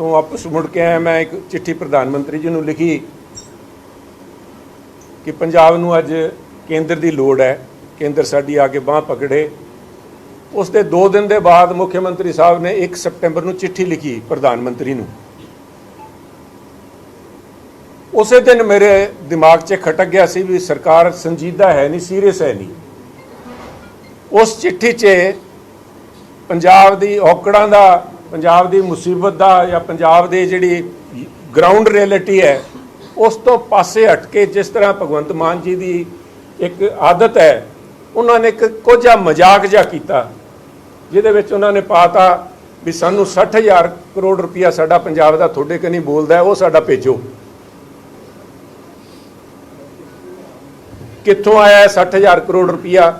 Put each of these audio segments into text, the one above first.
ਤੋਂ ਵਾਪਸ ਮੁੜ ਕੇ ਆਇਆ, ਮੈਂ ਇੱਕ ਚਿੱਠੀ ਪ੍ਰਧਾਨ ਮੰਤਰੀ ਜੀ ਨੂੰ ਲਿਖੀ ਕਿ ਪੰਜਾਬ ਨੂੰ ਅੱਜ ਕੇਂਦਰ ਦੀ ਲੋੜ ਹੈ, ਕੇਂਦਰ ਸਾਡੀ ਆ ਕੇ ਬਾਹ ਪਕੜੇ। ਉਸ ਦੇ 2 ਦਿਨ ਦੇ ਬਾਅਦ ਮੁੱਖ ਮੰਤਰੀ ਸਾਹਿਬ ਨੇ 1 ਸਪਟੈਂਬਰ ਨੂੰ ਚਿੱਠੀ ਲਿਖੀ ਪ੍ਰਧਾਨ ਮੰਤਰੀ ਨੂੰ। ਉਸੇ ਦਿਨ ਮੇਰੇ ਦਿਮਾਗ 'ਚ ਖਟਕ ਗਿਆ ਸੀ ਵੀ ਸਰਕਾਰ ਸੰਜੀਦਾ ਹੈ ਨਹੀਂ, ਸੀਰੀਅਸ ਹੈ ਨਹੀਂ। ਉਸ ਚਿੱਠੀ 'ਚ ਪੰਜਾਬ ਦੀ ਔਕੜਾਂ ਦਾ ਪੰਜਾਬ ਦੀ ਮੁਸੀਬਤ ਦਾ ਜਾਂ ਪੰਜਾਬ ਦੀ ਜਿਹੜੀ ਗਰਾਊਂਡ ਰਿਐਲਿਟੀ ਹੈ, ਉਸ ਤੋਂ ਪਾਸੇ ਹਟ ਕੇ ਜਿਸ ਤਰ੍ਹਾਂ ਭਗਵੰਤ ਮਾਨ ਜੀ ਦੀ ਇੱਕ ਆਦਤ ਹੈ, ਉਹਨਾਂ ਨੇ ਇੱਕ ਕੋਝਾ ਮਜ਼ਾਕ ਜਿਹਾ ਕੀਤਾ, ਜਿਹਦੇ ਵਿੱਚ ਉਹਨਾਂ ਨੇ ਪਾਤਾ ਵੀ ਸਾਨੂੰ 60000 ਕਰੋੜ ਰੁਪਇਆ ਸਾਡਾ ਪੰਜਾਬ ਦਾ ਤੁਹਾਡੇ ਕਨੀ ਬੋਲਦਾ ਉਹ ਸਾਡਾ ਭੇਜੋ। ਕਿੱਥੋਂ ਆਇਆ ਹੈ 60000 ਕਰੋੜ ਰੁਪਇਆ?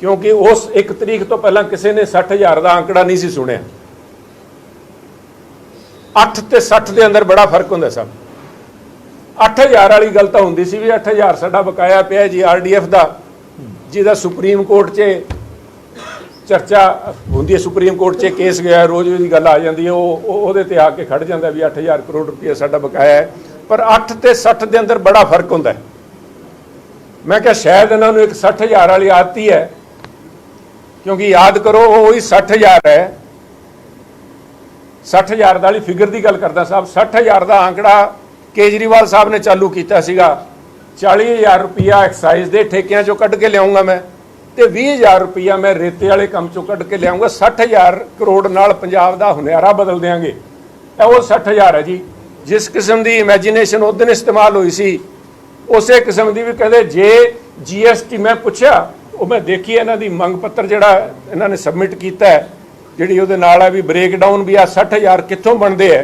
ਕਿਉਂਕਿ ਉਸ ਇੱਕ ਤਰੀਕ ਤੋਂ ਪਹਿਲਾਂ ਕਿਸੇ ਨੇ 60000 ਦਾ ਅੰਕੜਾ ਨਹੀਂ ਸੀ ਸੁਣਿਆ। 8 ਤੇ 60 ਦੇ ਅੰਦਰ ਬੜਾ ਫ਼ਰਕ ਹੁੰਦਾ ਸਭ। 8000 ਵਾਲੀ ਗੱਲ ਤਾਂ ਹੁੰਦੀ ਸੀ ਵੀ 8000 ਸਾਡਾ ਬਕਾਇਆ ਪਿਆ ਜੀ ਆਰਡੀਐਫ ਦਾ, ਜਿਹਦਾ ਸੁਪਰੀਮ ਕੋਰਟ 'ਚ ਚਰਚਾ ਹੁੰਦੀ ਹੈ, ਸੁਪਰੀਮ ਕੋਰਟ 'ਚ ਕੇਸ ਗਿਆ, ਰੋਜ਼ ਉਹਦੀ ਗੱਲ ਆ ਜਾਂਦੀ ਹੈ, ਉਹ ਉਹਦੇ ਤੇ ਆ ਕੇ ਖੜ ਜਾਂਦਾ ਵੀ 8000 ਕਰੋੜ ਰੁਪਏ ਸਾਡਾ ਬਕਾਇਆ ਹੈ। ਪਰ 8 ਤੇ 60 ਦੇ ਅੰਦਰ ਬੜਾ ਫ਼ਰਕ ਹੁੰਦਾ ਹੈ। ਮੈਂ ਕਿਹਾ ਸ਼ਾਇਦ ਇਹਨਾਂ ਨੂੰ ਇੱਕ 60000 ਵਾਲੀ ਆਦਤੀ ਹੈ ਕਿਉਂਕਿ ਯਾਦ ਕਰੋ ਉਹ ਉਹੀ 60000 ਹੈ 60000 ਵਾਲੀ ਫਿਗਰ ਦੀ ਗੱਲ ਕਰਦਾ ਸਾਹਿਬ 60000 ਦਾ ਆંકੜਾ ਕੇਜਰੀਵਾਲ ਸਾਹਿਬ ਨੇ ਚਾਲੂ ਕੀਤਾ ਸੀਗਾ। 40000 ਰੁਪਿਆ ਐਕਸਾਈਜ਼ ਦੇ ਠੇਕਿਆਂ ਚੋਂ ਕੱਢ ਕੇ ਲਿਆਉਂਗਾ ਮੈਂ ਤੇ 20000 ਰੁਪਿਆ ਮੈਂ ਰੇਤੇ ਵਾਲੇ ਕੰਮ ਚੋਂ ਕੱਢ ਕੇ ਲਿਆਉਂਗਾ। 60000 ਕਰੋੜ ਨਾਲ ਪੰਜਾਬ ਦਾ ਹੁਨਿਆਰਾ ਬਦਲ ਦਿਆਂਗੇ। ਇਹ ਉਹ 60000 ਹੈ ਜੀ, ਜਿਸ ਕਿਸਮ ਦੀ ਇਮੇਜਿਨੇਸ਼ਨ ਉਸ ਦਿਨ ਇਸਤੇਮਾਲ ਹੋਈ ਸੀ। ਉਸੇ ਕਿਸਮ ਦੀ ਵੀ ਕਹਿੰਦੇ ਜੇ ਜੀਐਸਟੀ ਮੈਂ ਪੁੱਛਿਆ, ਉਹ ਮੈਂ ਦੇਖੀ, ਇਹਨਾਂ ਦੀ ਮੰਗ ਪੱਤਰ ਜਿਹੜਾ ਇਹਨਾਂ ਨੇ ਸਬਮਿਟ ਕੀਤਾ ਹੈ। ਜਿਹੜੀ ਉਹਦੇ ਨਾਲ ਹੈ ਵੀ ਬ੍ਰੇਕ ਡਾਊਨ ਵੀ ਆ 60000 ਕਿੱਥੋਂ ਬਣਦੇ ਹੈ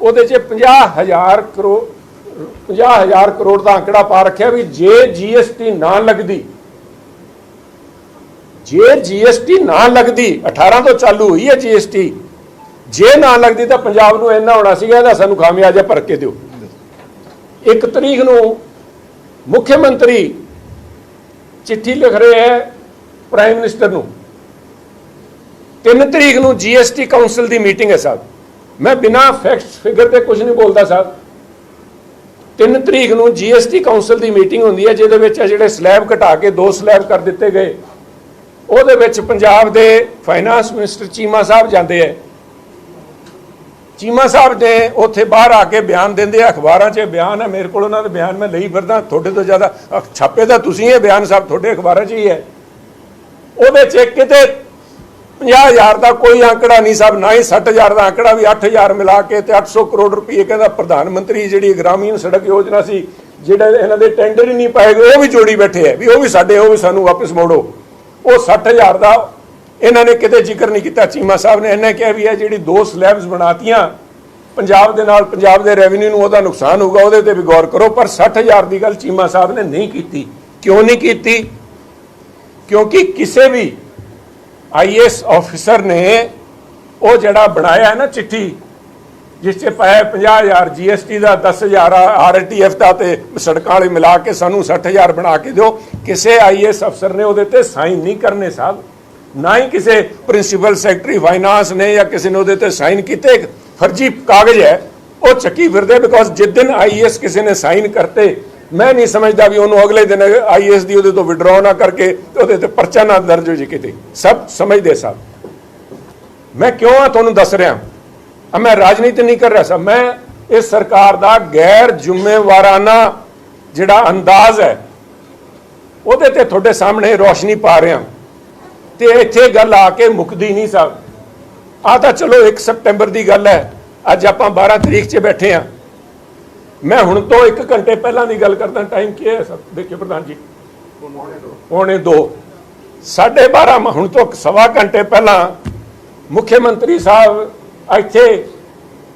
ਉਹਦੇ 'ਚ 50000 ਕਰੋੜ 50000 ਕਰੋੜ ਦਾ ਅੰਕੜਾ ਪਾ ਰੱਖਿਆ ਵੀ ਜੇ ਜੀਐਸਟੀ ਨਾ ਲੱਗਦੀ, ਜੇ ਜੀਐਸਟੀ ਨਾ ਲੱਗਦੀ 18 ਤੋਂ ਚਾਲੂ ਹੋਈ ਹੈ ਜੀਐਸਟੀ ਜੇ ਨਾ ਲੱਗਦੀ ਤਾਂ ਪੰਜਾਬ ਨੂੰ ਇੰਨਾ ਹੋਣਾ ਸੀਗਾ, ਇਹਦਾ ਸਾਨੂੰ ਖਾਮਿਆਜਾ ਭਰ ਕੇ ਦਿਓ। ਇੱਕ ਤਰੀਕ ਨੂੰ ਮੁੱਖ ਮੰਤਰੀ ਚਿੱਠੀ ਲਿਖ ਰਹੇ ਹੈ ਪ੍ਰਾਈਮ ਮਿਨਿਸਟਰ ਨੂੰ। 3 ਤਰੀਕ ਨੂੰ ਜੀਐਸਟੀ ਕਾਉਂਸਲ ਦੀ ਮੀਟਿੰਗ ਹੈ ਸਾਹਿਬ। ਮੈਂ ਬਿਨਾ ਫੈਕਟਸ ਫਿਗਰ ਤੇ ਕੁਝ ਨਹੀਂ ਬੋਲਦਾ ਸਾਹਿਬ। 3 ਤਰੀਕ ਨੂੰ ਜੀਐਸਟੀ ਕਾਉਂਸਲ ਦੀ ਮੀਟਿੰਗ ਹੁੰਦੀ ਹੈ, ਜਿਹਦੇ ਵਿੱਚ ਜਿਹੜੇ ਸਲੈਬ ਘਟਾ ਕੇ ਦੋ ਸਲੈਬ ਕਰ ਦਿੱਤੇ ਗਏ। ਉਹਦੇ ਵਿੱਚ ਪੰਜਾਬ ਦੇ ਫਾਈਨਾਂਸ ਮਿਨਿਸਟਰ ਚੀਮਾ ਸਾਹਿਬ ਜਾਂਦੇ ਹੈ। ਚੀਮਾ ਸਾਹਿਬ ਨੇ ਉੱਥੇ ਬਾਹਰ ਆ ਕੇ ਬਿਆਨ ਦਿੰਦੇ ਆ, ਅਖਬਾਰਾਂ 'ਚ ਬਿਆਨ ਹੈ, ਮੇਰੇ ਕੋਲ ਉਹਨਾਂ ਦੇ ਬਿਆਨ, ਮੈਂ ਲਈ ਫਿਰਦਾ, ਤੁਹਾਡੇ ਤੋਂ ਜ਼ਿਆਦਾ ਛਾਪੇ ਤਾਂ ਤੁਸੀਂ ਇਹ ਬਿਆਨ ਸਾਹਿਬ ਤੁਹਾਡੇ ਅਖਬਾਰਾਂ 'ਚ ਹੀ ਹੈ। ਉਹਦੇ 'ਚ ਕਿਤੇ 50000 ਦਾ ਕੋਈ ਅੰਕੜਾ ਨਹੀਂ ਸਾਹਿਬ ਨਾ ਹੀ 60000 ਦਾ ਅੰਕੜਾ ਵੀ 8000 ਮਿਲਾ ਕੇ ਤੇ 800 ਕਰੋੜ ਰੁਪਏ ਕਹਿੰਦਾ ਪ੍ਰਧਾਨ ਮੰਤਰੀ ਜਿਹੜੀ ਗ੍ਰਾਮੀਣ ਸੜਕ ਯੋਜਨਾ ਸੀ, ਜਿਹੜੇ ਇਹਨਾਂ ਦੇ ਟੈਂਡਰ ਹੀ ਨਹੀਂ ਪਾਏ ਗਏ, ਉਹ ਵੀ ਜੋੜੀ ਬੈਠੇ ਆ ਵੀ ਉਹ ਵੀ ਸਾਡੇ, ਉਹ ਵੀ ਸਾਨੂੰ ਵਾਪਸ ਮੋੜੋ। ਉਹ 60000 ਦਾ ਇਹਨਾਂ ਨੇ ਕਿਤੇ ਜ਼ਿਕਰ ਨਹੀਂ ਕੀਤਾ, ਚੀਮਾ ਸਾਹਿਬ ਨੇ ਇਹਨੇ ਕਿਹਾ ਵੀ ਇਹ ਜਿਹੜੀ ਦੋ ਸਲੈਬਸ ਬਣਾਤੀਆਂ, ਪੰਜਾਬ ਦੇ ਨਾਲ ਪੰਜਾਬ ਦੇ ਰੈਵਨਿਊ ਨੂੰ ਉਹਦਾ ਨੁਕਸਾਨ ਹੋਊਗਾ, ਉਹਦੇ ਤੇ ਵੀ ਗੌਰ ਕਰੋ, ਪਰ 60000 ਦੀ ਗੱਲ ਚੀਮਾ ਸਾਹਿਬ ਨੇ ਨਹੀਂ ਕੀਤੀ। ਕਿਉਂ ਨਹੀਂ ਕੀਤੀ? ਕਿਉਂਕਿ ਕਿਸੇ ਵੀ ਆਈਐਸ ਆਫੀਸਰ ਨੇ ਉਹ ਜਿਹੜਾ ਬਣਾਇਆ ਹੈ ਨਾ ਚਿੱਠੀ, ਜਿਸ 'ਚ ਪਾਇਆ 50000 ਜੀਐਸਟੀ ਦਾ 10000 ਆਰਟੀਐਫ ਦਾ ਤੇ ਸੜਕਾਂ ਵਾਲੇ ਮਿਲਾ ਕੇ ਸਾਨੂੰ 60000 ਬਣਾ ਕੇ ਦਿਓ, ਕਿਸੇ ਆਈਐਸ ਅਫਸਰ ਨੇ ਉਹਦੇ ਤੇ ਸਾਈਨ ਨਹੀਂ ਕਰਨੇ ਸਾਹਿਬ। ਨਾ ਹੀ ਕਿਸੇ ਪ੍ਰਿੰਸੀਪਲ ਸੈਕਟਰੀ ਫਾਈਨਾਂਸ ਨੇ ਜਾਂ ਕਿਸੇ ਨੇ ਉਹਦੇ ਤੇ ਸਾਈਨ ਕੀਤੇ। ਫਰਜ਼ੀ ਕਾਗਜ਼ ਹੈ, ਉਹ ਚੱਕੀ ਫਿਰਦੇ ਬਿਕੋਜ਼ ਜਿਸ ਦਿਨ ਆਈਐਸ ਕਿਸੇ ਨੇ ਸਾਈਨ ਕਰਤੇ ਮੈਂ ਨਹੀਂ ਸਮਝਦਾ ਵੀ ਉਹਨੂੰ ਅਗਲੇ ਦਿਨ ਆਈਐਸ ਦੀ ਉਹਦੇ ਤੋਂ ਵਿਡਰਾਅ ਨਾ ਕਰਕੇ ਉਹਦੇ ਤੇ ਪਰਚਾ ਨਾ ਦਰਜ ਹੋ ਜੇ ਕਿਤੇ। ਸਭ ਸਮਝਦੇ ਸਭ। ਮੈਂ ਕਿਉਂ ਆ ਤੁਹਾਨੂੰ ਦੱਸ ਰਿਹਾ? ਆ ਮੈਂ ਰਾਜਨੀਤੀ ਨਹੀਂ ਕਰ ਰਿਹਾ ਸਭ ਮੈਂ ਇਸ ਸਰਕਾਰ ਦਾ ਗੈਰ ਜ਼ਿੰਮੇਵਾਰਾਨਾ ਜਿਹੜਾ ਅੰਦਾਜ਼ ਹੈ, ਉਹਦੇ ਤੇ ਤੁਹਾਡੇ ਸਾਹਮਣੇ ਰੋਸ਼ਨੀ ਪਾ ਰਿਹਾ। ਤੇ ਇੱਥੇ ਗੱਲ ਆ ਕੇ ਮੁੱਕਦੀ ਨਹੀਂ ਸਭ ਆ ਤਾਂ ਚਲੋ 1 ਸਪਟੈਂਬਰ ਦੀ ਗੱਲ ਹੈ। ਅੱਜ ਆਪਾਂ 12 ਤਰੀਕ 'ਚ ਬੈਠੇ ਆ ਮੈਂ ਹੁਣ ਤੋਂ 1 ਘੰਟੇ ਪਹਿਲਾਂ ਦੀ ਗੱਲ ਕਰਦਾ ਟਾਈਮ ਕੀ ਹੈ ਸਰ? ਦੇਖਿਓ ਪ੍ਰਧਾਨ ਜੀ। ਪੌਣੇ 2 12:30 ਹੁਣ ਤੋਂ ਸਵਾ ਘੰਟੇ ਪਹਿਲਾਂ ਮੁੱਖ ਮੰਤਰੀ ਸਾਹਿਬ ਇੱਥੇ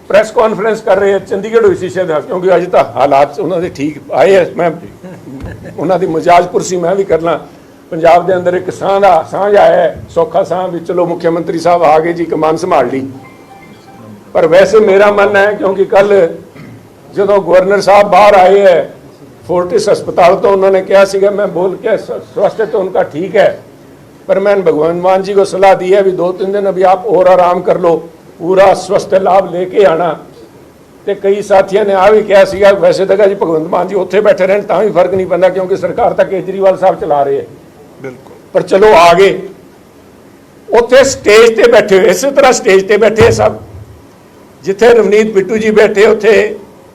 ਪ੍ਰੈਸ ਕਾਨਫਰੰਸ ਕਰ ਰਹੇ ਆ, ਚੰਡੀਗੜ੍ਹ ਹੋਈ ਸੀ ਸ਼ਾਇਦ ਕਿਉਂਕਿ ਅੱਜ ਤਾਂ ਹਾਲਾਤ ਉਹਨਾਂ ਦੇ ਠੀਕ ਆਏ ਆ, ਮੈਂ ਉਹਨਾਂ ਦੀ ਮਜਾਜ ਕੁਰਸੀ ਮੈਂ ਵੀ ਕਰਨਾ ਪੰਜਾਬ ਦੇ ਅੰਦਰ ਇੱਕ ਸਾਹ ਦਾ ਸਾਂਝ ਆਇਆ, ਸੌਖਾ ਸਾਹ ਵੀ ਚਲੋ ਮੁੱਖ ਮੰਤਰੀ ਸਾਹਿਬ ਆ ਗਏ ਜੀ ਕਮਾਨ ਸੰਭਾਲ ਲਈ। ਪਰ ਵੈਸੇ ਮੇਰਾ ਮਨ ਹੈ, ਕਿਉਂਕਿ ਕੱਲ ਜਦੋਂ ਗਵਰਨਰ ਸਾਹਿਬ ਬਾਹਰ ਆਏ ਹੈ ਫੋਰਟਿਸ ਹਸਪਤਾਲ ਤੋਂ ਉਹਨਾਂ ਨੇ ਕਿਹਾ ਸੀਗਾ मैं बोल के स्वास्थ्य तो उनका ठीक है पर मैंने भगवान मान जी को सलाह दी है अभी दो तीन दिन अभी आप और आराम कर लो ਪੂਰਾ ਸਵਸਥ ਲਾਭ ਲੈ ਕੇ ਆਣਾ ਤੇ ਕਈ ਸਾਥੀਆਂ ਨੇ ਆ ਵੀ ਕਿਹਾ ਸੀਗਾ ਵੈਸੇ ਤਾਂ ਜੀ ਭਗਵੰਤ ਮਾਨ ਜੀ ਉੱਥੇ ਬੈਠੇ ਰਹਿਣ ਤਾਂ ਵੀ ਫਰਕ ਨਹੀਂ ਪੈਂਦਾ ਕਿਉਂਕਿ ਸਰਕਾਰ ਤਾਂ ਕੇਜਰੀਵਾਲ ਸਾਹਿਬ ਚਲਾ ਰਹੇ ਹੈ ਬਿਲਕੁਲ ਪਰ ਚਲੋ ਆ ਗਏ ਉੱਥੇ ਸਟੇਜ ਤੇ ਬੈਠੇ ਹੋਏ ਇਸੇ ਤਰ੍ਹਾਂ ਸਟੇਜ ਤੇ ਬੈਠੇ ਆ ਸਭ ਜਿੱਥੇ ਰਵਨੀਤ ਬਿੱਟੂ ਜੀ ਬੈਠੇ ਉੱਥੇ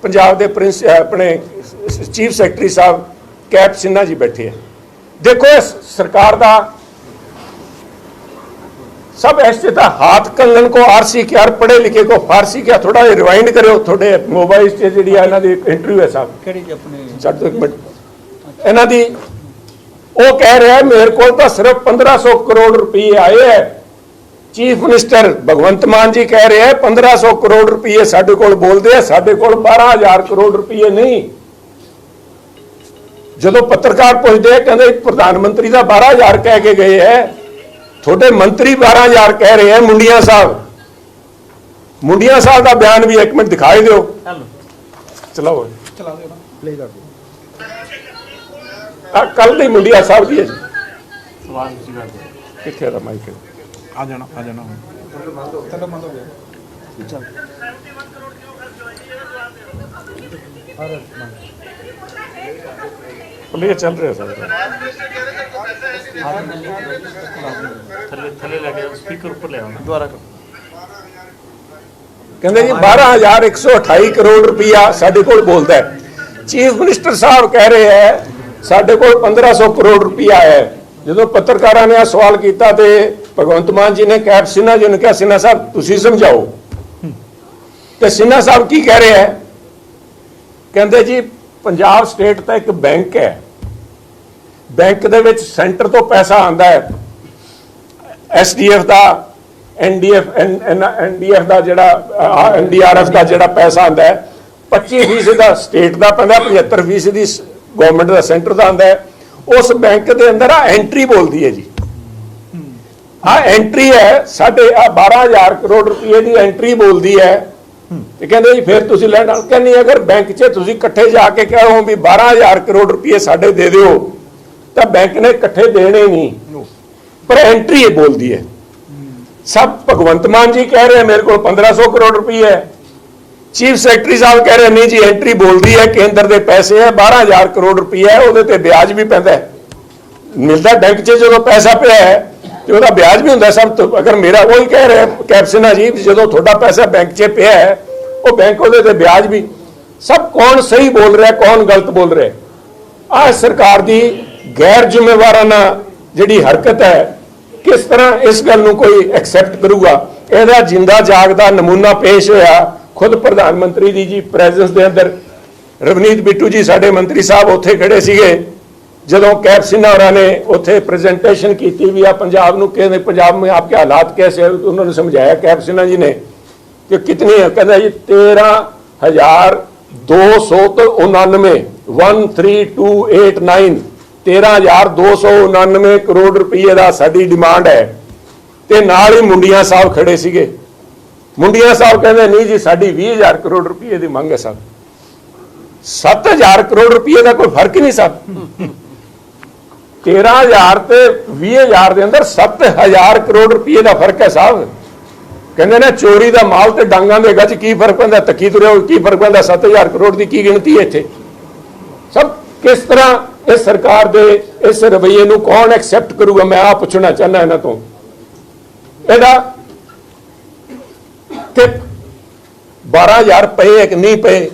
ਪੰਜਾਬ ਦੇ ਪ੍ਰਿੰਸ ਆਪਣੇ ਚੀਫ ਸੈਕਟਰੀ ਸਾਹਿਬ ਕੈਪ ਸਿੰਨਾ ਜੀ ਬੈਠੇ ਆ ਦੇਖੋ ਇਸ ਸਰਕਾਰ ਦਾ सब ऐसे था हाथ कंगन को आरसी के और पढ़े लिखे को फारसी क्या थोड़ा रिवाइंड करो थोड़े मोबाइल से ਜਿਹੜੀ ਆ ਇਹਨਾਂ ਦੀ ਇੰਟਰਵਿਊ ਹੈ ਸਾਹਿਬ ਕਿਹੜੀ ਜੀ ਆਪਣੇ ਛੱਡ ਦਿਓ ਇੱਕ ਮਿੰਟ ਇਹਨਾਂ ਦੀ ਉਹ ਕਹਿ ਰਿਹਾ ਹੈ, ਮੇਰੇ ਕੋਲ ਤਾਂ ਸਿਰਫ 1500 ਕਰੋੜ ਰੁਪਏ ਆਏ ਹੈ ਚੀਫ ਮਿਨਿਸਟਰ ਭਗਵੰਤ ਮਾਨ ਜੀ ਕਹਿ ਰਹੇ ਹੈ 1500 ਕਰੋੜ ਰੁਪਏ ਸਾਡੇ ਕੋਲ ਬੋਲਦੇ ਆ ਸਾਡੇ ਕੋਲ 12000 ਕਰੋੜ ਰੁਪਏ ਨਹੀਂ। ਜਦੋਂ ਪੱਤਰਕਾਰ ਪੁੱਛਦੇ ਆ ਕਹਿੰਦੇ ਪ੍ਰਧਾਨ ਮੰਤਰੀ ਦਾ 12000 ਕਹਿ ਕੇ ਗਏ ਹੈ। ਤੁਹਾਡੇ ਮੰਤਰੀ 12000 ਕਹਿ ਰਹੇ ਹੈ ਮੁੰਡੀਆਂ ਸਾਹਿਬ। ਮੁੰਡੀਆਂ ਸਾਹਿਬ ਦਾ ਬਿਆਨ ਵੀ ਇੱਕ ਮਿੰਟ ਦਿਖਾਈ ਦਿਓ। ਚਲਾਓ। ਚਲਾ ਦਿਓ ਨਾ। ਪਲੇ ਕਰ ਦਿਓ। ਆ ਕੱਲ ਦੀ ਮੁੰਡੀਆਂ ਸਾਹਿਬ ਦੀ ਹੈ ਜੀ। ਸਵਾਲ ਤੁਸੀਂ ਕਰ ਦਿਓ ਕਿੱਥੇ ਦਾ ਮਾਈਕ ਆ ਜਾਣਾ ਆ ਜਾਣਾ ਚਲੋ ਬੰਦ ਹੋ ਗਿਆ ਚੱਲ ਅਰੇ ਪਲੇ ਚੱਲ ਰਿਹਾ ਸਰ ਥੱਲੇ ਥੱਲੇ ਲੈ ਕੇ ਸਪੀਕਰ ਉੱਪਰ ਲੈ ਆਉਣਾ ਦੁਬਾਰਾ ਕਰੋ ਕਹਿੰਦੇ ਜੀ 12128 ਕਰੋੜ ਰੁਪਇਆ ਸਾਡੇ ਕੋਲ ਬੋਲਦਾ ਹੈ। ਚੀਫ ਮਿਨਿਸਟਰ ਸਾਹਿਬ ਕਹਿ ਰਹੇ ਹੈ ਸਾਡੇ ਕੋਲ 1500 ਕਰੋੜ ਰੁਪਇਆ ਹੈ। ਜਦੋਂ ਪੱਤਰਕਾਰਾਂ ਨੇ ਆ ਸਵਾਲ ਕੀਤਾ ਤੇ ਭਗਵੰਤ ਮਾਨ ਜੀ ਨੇ ਕੈਪ ਸਿਨਹਾ ਜੀ ਨੂੰ ਕਿਹਾ ਸਿਨਹਾ ਸਾਹਿਬ, ਤੁਸੀਂ ਸਮਝਾਓ। ਤੇ ਸਿਨਹਾ ਸਾਹਿਬ ਕੀ ਕਹਿ ਰਹੇ ਹੈ? ਕਹਿੰਦੇ ਜੀ, ਪੰਜਾਬ ਸਟੇਟ ਤਾਂ ਇੱਕ ਬੈਂਕ ਹੈ। ਬੈਂਕ ਦੇ ਵਿੱਚ ਸੈਂਟਰ ਤੋਂ ਪੈਸਾ ਆਂਦਾ ਹੈ। ਐਸਡੀਐਫ ਦਾ ਐਨਡੀਐਫ ਐਨਡੀਐਫ ਦਾ ਜਿਹੜਾ ਐਨਡੀਆਰਐਫ ਦਾ ਜਿਹੜਾ ਪੈਸਾ ਆਂਦਾ ਹੈ 25% ਦਾ ਸਟੇਟ ਦਾ ਪੈਂਦਾ 75% ਦੀ ਗਵਰਨਮੈਂਟ ਦਾ, ਸੈਂਟਰ ਦਾ ਆਂਦਾ ਹੈ। ਉਸ ਬੈਂਕ ਦੇ ਅੰਦਰ ਆ ਐਂਟਰੀ ਬੋਲਦੀ ਹੈ ਜੀ। ਆ ਐਂਟਰੀ ਹੈ, ਸਾਡੇ ਆ 12000 ਕਰੋੜ ਰੁਪਏ ਦੀ ਐਂਟਰੀ ਬੋਲਦੀ ਹੈ। ਤੇ ਕਹਿੰਦੇ ਜੀ, ਫਿਰ ਤੁਸੀਂ ਲੈਣ ਨਾਲ ਕਹਿੰਨੀ ਅਗਰ ਬੈਂਕ 'ਚ ਤੁਸੀਂ ਇਕੱਠੇ ਜਾ ਕੇ ਕਹੋ ਵੀ 12000 ਕਰੋੜ ਰੁਪਏ ਸਾਡੇ ਦੇ ਦਿਓ, ਤਾਂ ਬੈਂਕ ਨੇ ਇਕੱਠੇ ਦੇਣੇ ਨਹੀਂ। ਪਰ ਐਂਟਰੀ ਇਹ ਬੋਲਦੀ ਹੈ। ਸਭ ਭਗਵੰਤ ਮਾਨ ਜੀ ਕਹਿ ਰਹੇ ਮੇਰੇ ਕੋਲ 1500 ਕਰੋੜ ਰੁਪਏ ਹੈ। ਚੀਫ ਸੈਕਟਰੀ ਸਾਹਿਬ ਕਹਿ ਰਹੇ ਨਹੀਂ ਜੀ ਐਂਟਰੀ ਬੋਲਦੀ ਹੈ, ਕੇਂਦਰ ਦੇ ਪੈਸੇ ਹੈ 12000 ਕਰੋੜ ਰੁਪਏ ਹੈ, ਉਹਦੇ ਤੇ ਵਿਆਜ ਵੀ ਪੈਂਦਾ ਹੈ। ਮਿਲਦਾ ਬੈਂਕ 'ਚ ਜਦੋਂ ਪੈਸਾ ਪਿਆ ਹੈ ਤੇ ਉਹਦਾ ਵਿਆਜ ਵੀ ਹੁੰਦਾ ਸਭ ਤੋਂ, ਅਗਰ ਮੇਰਾ ਉਹੀ ਕਹਿ ਰਿਹਾ ਕੈਪਸ਼ਨ ਜੀ ਜਦੋਂ ਤੁਹਾਡਾ ਪੈਸਾ ਬੈਂਕ 'ਚ ਪਿਆ ਹੈ, ਉਹ ਬੈਂਕ ਉਹਦੇ ਤੇ ਵਿਆਜ ਵੀ, ਸਭ ਕੌਣ ਸਹੀ ਬੋਲ ਰਿਹਾ, ਕੌਣ ਗਲਤ ਬੋਲ ਰਿਹਾ ਆਹ ਸਰਕਾਰ ਦੀ ਗੈਰ ਜ਼ਿੰਮੇਵਾਰਾਨਾ ਜਿਹੜੀ ਹਰਕਤ ਹੈ, ਕਿਸ ਤਰ੍ਹਾਂ ਇਸ ਗੱਲ ਨੂੰ ਕੋਈ ਐਕਸੈਪਟ ਕਰੂਗਾ? ਇਹਦਾ ਜਿੰਦਾ ਜਾਗਦਾ ਨਮੂਨਾ ਪੇਸ਼ ਹੋਇਆ ਖੁਦ ਪ੍ਰਧਾਨ ਮੰਤਰੀ ਦੀ ਜੀ ਪ੍ਰੈਜ਼ੈਂਸ ਦੇ ਅੰਦਰ ਰਵਨੀਤ ਬਿੱਟੂ ਜੀ ਸਾਡੇ ਮੰਤਰੀ ਸਾਹਿਬ ਉੱਥੇ ਖੜੇ ਸੀਗੇ। ਜਦੋਂ ਕੈਪ ਸਿੰਘਾ ਹੋਰਾਂ ਨੇ ਉੱਥੇ ਪ੍ਰੈਜੈਂਟੇਸ਼ਨ ਕੀਤੀ ਵੀ ਆ ਪੰਜਾਬ ਨੂੰ ਕਹਿੰਦੇ ਪੰਜਾਬ में आपके हालात कैसे है ਉਹਨਾਂ ਨੂੰ ਸਮਝਾਇਆ ਕੈਪ ਸਿੰਘਾ ਜੀ ਨੇ ਕਿ ਕਿਤਨੀ ਹੈ ਕਹਿੰਦਾ ਜੀ 13299 13289 13299 ਕਰੋੜ ਰੁਪਏ ਦਾ ਸਾਡੀ ਡਿਮਾਂਡ ਹੈ ਤੇ ਨਾਲ ਹੀ ਮੁੰਡੀਆਂ ਸਾਹਿਬ ਖੜੇ ਸੀਗੇ ਮੁੰਡੀਆਂ ਸਾਹਿਬ ਕਹਿੰਦੇ ਨਹੀਂ ਜੀ ਸਾਡੀ 20000 ਕਰੋੜ ਰੁਪਏ ਦੀ ਮੰਗ ਹੈ ਸਾਹਿਬ 7000 ਕਰੋੜ ਰੁਪਏ ਦਾ ਕੋਈ ਫਰਕ ਹੀ ਨਹੀਂ ਸਾਹਿਬ 13000 ਤੇ 20000 ਦੇ ਅੰਦਰ 7000 ਕਰੋੜ ਰੁਪਏ ਦਾ ਫ਼ਰਕ ਹੈ ਸਾਹਿਬ। ਕਹਿੰਦੇ ਨੇ ਚੋਰੀ ਦਾ ਮਾਲ ਤੇ ਡਾਂਗਾਂ ਦੇ ਗੱਜ ਕੀ ਫ਼ਰਕ ਪੈਂਦਾ ਤੱਕੀ ਤੁਰਿਆ ਕੀ ਫ਼ਰਕ ਪੈਂਦਾ 7000 ਕਰੋੜ ਦੀ ਕੀ ਗਿਣਤੀ ਹੈ ਇੱਥੇ? ਸਭ ਕਿਸ ਤਰ੍ਹਾਂ ਇਸ ਸਰਕਾਰ ਦੇ ਇਸ ਰਵੱਈਏ ਨੂੰ ਕੌਣ ਐਕਸੈਪਟ ਕਰੂਗਾ? ਮੈਂ ਆ ਪੁੱਛਣਾ ਚਾਹੁੰਦਾ ਇਹਨਾਂ ਤੋਂ। ਇਹਦਾ ਕਿ 12000 ਪਏ ਕਿ ਨਹੀਂ ਪਏ।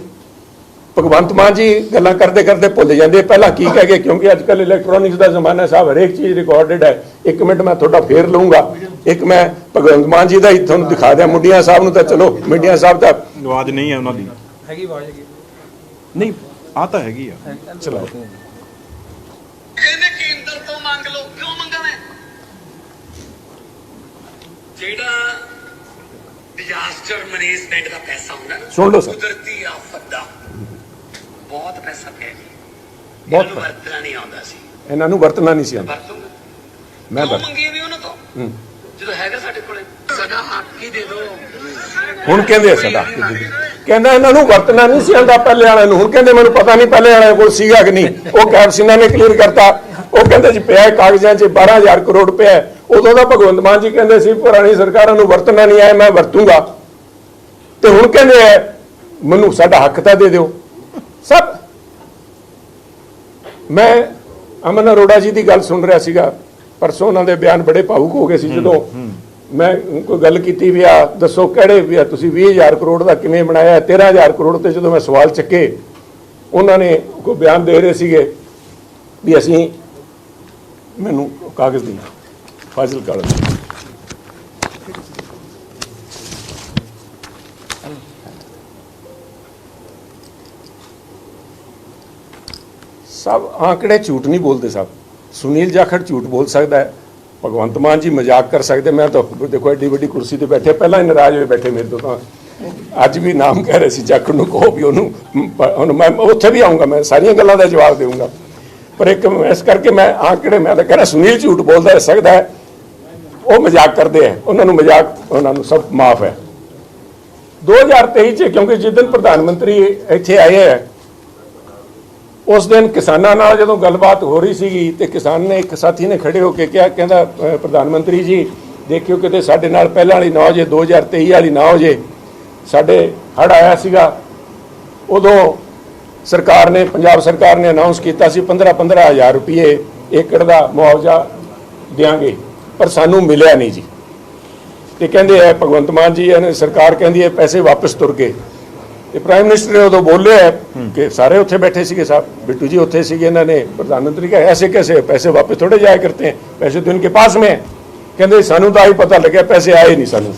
ਭਗਵੰਤ ਮਾਨ ਜੀ ਗੱਲਾਂ ਕਰਦੇ ਕਰਦੇ ਭੁੱਲ ਜਾਂਦੇ। ਪਹਿਲਾਂ ਕੀ ਕਹਿ ਗਏ? ਕਿਉਂਕਿ ਅੱਜ ਕੱਲ ਇਲੈਕਟ੍ਰੋਨਿਕਸ ਦਾ ਜ਼ਮਾਨਾ ਹੈ ਸਾਹਿਬ ਹਰੇਕ ਚੀਜ਼ ਰਿਕਾਰਡਡ ਹੈ। ਇੱਕ ਮਿੰਟ ਮੈਂ ਤੁਹਾਡਾ ਫੇਰ ਲਵਾਂਗਾ ਇੱਕ ਮੈਂ ਭਗਵੰਤ ਮਾਨ ਜੀ ਦਾ ਹੀ ਤੁਹਾਨੂੰ ਦਿਖਾ ਦਿਆਂ। ਮੁੰਡੀਆਂ ਸਾਹਿਬ ਨੂੰ ਤਾਂ ਚਲੋ ਮੁੰਡੀਆਂ ਸਾਹਿਬ ਤਾਂ ਆਵਾਜ਼ ਨਹੀਂ ਹੈ ਉਹਨਾਂ ਦੀ। ਹੈਗੀ ਆਵਾਜ਼ ਹੈਗੀ। ਨਹੀਂ ਆ ਤਾਂ ਹੈਗੀ ਆ। ਚਲਾਓ ਕਹਿੰਦੇ ਕੇਂਦਰ ਤੋਂ ਮੰਗ ਲਓ? ਕਿਉਂ ਮੰਗਣਾ ਜਿਹੜਾ ਡਿਜ਼ਾਸਟਰ ਮੈਨੇਜਮੈਂਟ ਦਾ ਪੈਸਾ ਹੁੰਦਾ ਨਾ ਸੁਣ ਲਓ ਸਰ। ਕੁਦਰਤੀ ਆਫਤ ਦਾ। ਬਹੁਤ। ਵਰਤਣਾ ਨਹੀਂ ਆਉਂਦਾ ਸੀ। ਇਹਨਾਂ ਨੂੰ ਵਰਤਣਾ ਨਹੀਂ ਸੀ ਆਉਂਦਾ। ਮੈਂ ਵਰਤ ਮੰਗੀਏ ਵੀ ਉਹਨਾਂ ਤੋਂ। ਜਦੋਂ ਹੈਗਾ ਸਾਡੇ ਕੋਲੇ ਸਾਡਾ ਹੱਕ ਹੀ ਦੇ ਦਿਓ। ਹੁਣ ਕਹਿੰਦੇ ਆ ਸਾਡਾ ਹੱਕ ਦੇ ਦਿਓ। ਕਹਿੰਦਾ ਇਹਨਾਂ ਨੂੰ ਵਰਤਣਾ ਨਹੀਂ ਸੀ ਆਉਂਦਾ ਪਹਿਲੇ ਵਾਲਿਆਂ ਨੂੰ। ਹੁਣ ਕਹਿੰਦੇ ਮੈਨੂੰ ਪਤਾ ਨਹੀਂ ਪਹਿਲੇ ਵਾਲਿਆਂ ਕੋਲ ਸੀਗਾ ਕਿ ਨਹੀਂ। ਉਹ ਕੈਪਸਿਨਾ ਨੇ ਕਲੀਅਰ ਕਰਤਾ। ਉਹ ਕਹਿੰਦੇ ਜੀ ਪਿਆ ਕਾਗਜ਼ਾਂ 'ਚ 12000 ਕਰੋੜ ਹੈ। ਉਦੋਂ ਦਾ ਭਗਵੰਤ ਮਾਨ ਜੀ ਕਹਿੰਦੇ ਸੀ ਪੁਰਾਣੀ ਸਰਕਾਰਾਂ ਨੂੰ ਵਰਤਣਾ ਨਹੀਂ ਆਇਆ ਮੈਂ ਵਰਤੂੰਗਾ। ਤੇ ਹੁਣ ਕਹਿੰਦੇ ਆ ਮੈਨੂੰ ਸਾਡਾ ਹੱਕ ਤਾਂ ਦੇ ਦਿਓ। ਸਭ ਮੈਂ ਅਮਨ ਅਰੋੜਾ ਜੀ ਦੀ ਗੱਲ ਸੁਣ ਰਿਹਾ ਸੀਗਾ ਪਰਸੋਂ ਉਹਨਾਂ ਦੇ ਬਿਆਨ ਬੜੇ ਭਾਵੁਕ ਹੋ ਗਏ ਸੀ ਜਦੋਂ ਮੈਂ ਕੋਈ ਗੱਲ ਕੀਤੀ ਵੀ ਆ ਦੱਸੋ ਕਿਹੜੇ ਵੀ ਆ ਤੁਸੀਂ 20000 ਕਰੋੜ ਦਾ ਕਿਵੇਂ ਬਣਾਇਆ 13000 ਕਰੋੜ ਤੇ ਜਦੋਂ ਮੈਂ ਸਵਾਲ ਚੱਕੇ ਉਹਨਾਂ ਨੇ ਕੋਈ ਬਿਆਨ ਦੇ ਰਹੇ ਸੀਗੇ ਵੀ ਅਸੀਂ ਮੈਨੂੰ ਕਾਗਜ਼ ਦੀ ਫਾਜ਼ਿਲ ਕਾਗਜ਼ ਸਭ ਆંકੜੇ ਝੂਠ ਨਹੀਂ ਬੋਲਦੇ ਸਭ ਸੁਨੀਲ ਜਾਖੜ ਝੂਠ ਬੋਲ ਸਕਦਾ ਹੈ। ਭਗਵੰਤ ਮਾਨ ਜੀ ਮਜ਼ਾਕ ਕਰ ਸਕਦੇ, ਮੈਂ ਤਾਂ ਦੇਖੋ ਐਡੀ ਵੱਡੀ ਕੁਰਸੀ ਤੇ ਬੈਠੇ, ਪਹਿਲਾਂ ਹੀ ਨਾਰਾਜ਼ ਹੋਏ ਬੈਠੇ ਮੇਰੇ ਤੋਂ ਤਾਂ। ਅੱਜ ਵੀ ਨਾਮ ਕਹਿ ਰਹੇ ਸੀ ਜਾਖੜ ਨੂੰ, ਕਹੋ ਵੀ ਉਹਨੂੰ ਪ- ਮੈਂ ਉੱਥੇ ਵੀ ਆਉਂਗਾ ਮੈਂ ਸਾਰੀਆਂ ਗੱਲਾਂ ਦਾ ਜਵਾਬ ਦੇਵਾਂਗਾ ਪਰ ਇੱਕ ਇਸ ਕਰਕੇ ਮੈਂ ਆਂਕੜੇ ਮੈਂ ਤਾਂ ਕਹਿ ਰਿਹਾ ਸੁਨੀਲ ਝੂਠ ਬੋਲਦਾ ਹੈ ਸਕਦਾ ਹੈ। ਉਹ ਮਜ਼ਾਕ ਕਰਦੇ ਆ ਉਹਨਾਂ ਨੂੰ ਮਜ਼ਾਕ, ਉਹਨਾਂ ਨੂੰ ਸਭ ਮਾਫ ਹੈ। 2023 ਚ, ਕਿਉਂਕਿ ਜਿਸ ਪ੍ਰਧਾਨ ਮੰਤਰੀ ਇੱਥੇ ਆਏ ਹੈ ਉਸ ਦਿਨ ਕਿਸਾਨਾਂ ਨਾਲ ਜਦੋਂ ਗੱਲਬਾਤ ਹੋ ਰਹੀ ਸੀਗੀ ਤੇ ਕਿਸਾਨ ਨੇ ਇੱਕ ਸਾਥੀ ਨੇ ਖੜੇ ਹੋ ਕੇ ਕਿਹਾ, ਕਹਿੰਦਾ ਪ੍ਰਧਾਨ ਮੰਤਰੀ ਜੀ, ਦੇਖਿਓ ਕਿਤੇ ਸਾਡੇ ਨਾਲ ਪਹਿਲਾਂ ਵਾਲੀ ਨਾ ਹੋ ਜੇ 2023 ਵਾਲੀ ਨਾ ਹੋ ਜੇ। ਸਾਡੇ ਹੜ ਆਇਆ ਸੀਗਾ। ਉਦੋਂ ਸਰਕਾਰ ਨੇ, ਪੰਜਾਬ ਸਰਕਾਰ ਨੇ ਅਨਾਉਂਸ ਕੀਤਾ ਸੀ 15 15000 ਰੁਪਏ ਏਕੜ ਦਾ ਮੁਆਵਜ਼ਾ ਦੇਾਂਗੇ ਪਰ ਸਾਨੂੰ ਮਿਲਿਆ ਨਹੀਂ ਜੀ। ਤੇ ਕਹਿੰਦੇ ਆ, ਭਗਵੰਤ ਮਾਨ ਜੀ, ਇਹਨੇ ਸਰਕਾਰ ਕਹਿੰਦੀ ਹੈ, ਪੈਸੇ ਵਾਪਸ ਤੁਰ ਗਏ। ਤੇ ਪ੍ਰਾਈਮ ਮਿਨਿਸਟਰ ਨੇ ਉਦੋਂ ਬੋਲਿਆ ਕਿ ਸਾਰੇ ਉੱਥੇ ਬੈਠੇ ਸੀਗੇ ਸਾਹਿਬ, ਬਿੱਟੂ ਜੀ ਉੱਥੇ ਸੀਗੇ ਇਹਨਾਂ ਨੇ, ਪ੍ਰਧਾਨ ਮੰਤਰੀ ਕਹੇ, ਐਸੇ ਕੈਸੇ, ਪੈਸੇ ਵਾਪਸ ਥੋੜੇ ਜਾਇਆ ਕਰਤੇ ਹੈ, ਪੈਸੇ ਤਾਂ ਇਨਕੇ ਪਾਸ ਮੇ ਹੈ। ਕਹਿੰਦੇ ਸਾਨੂੰ ਤਾਂ ਹੀ ਪਤਾ ਲੱਗਿਆ, ਪੈਸੇ ਆਏ ਨਹੀਂ ਸਾਨੂੰ।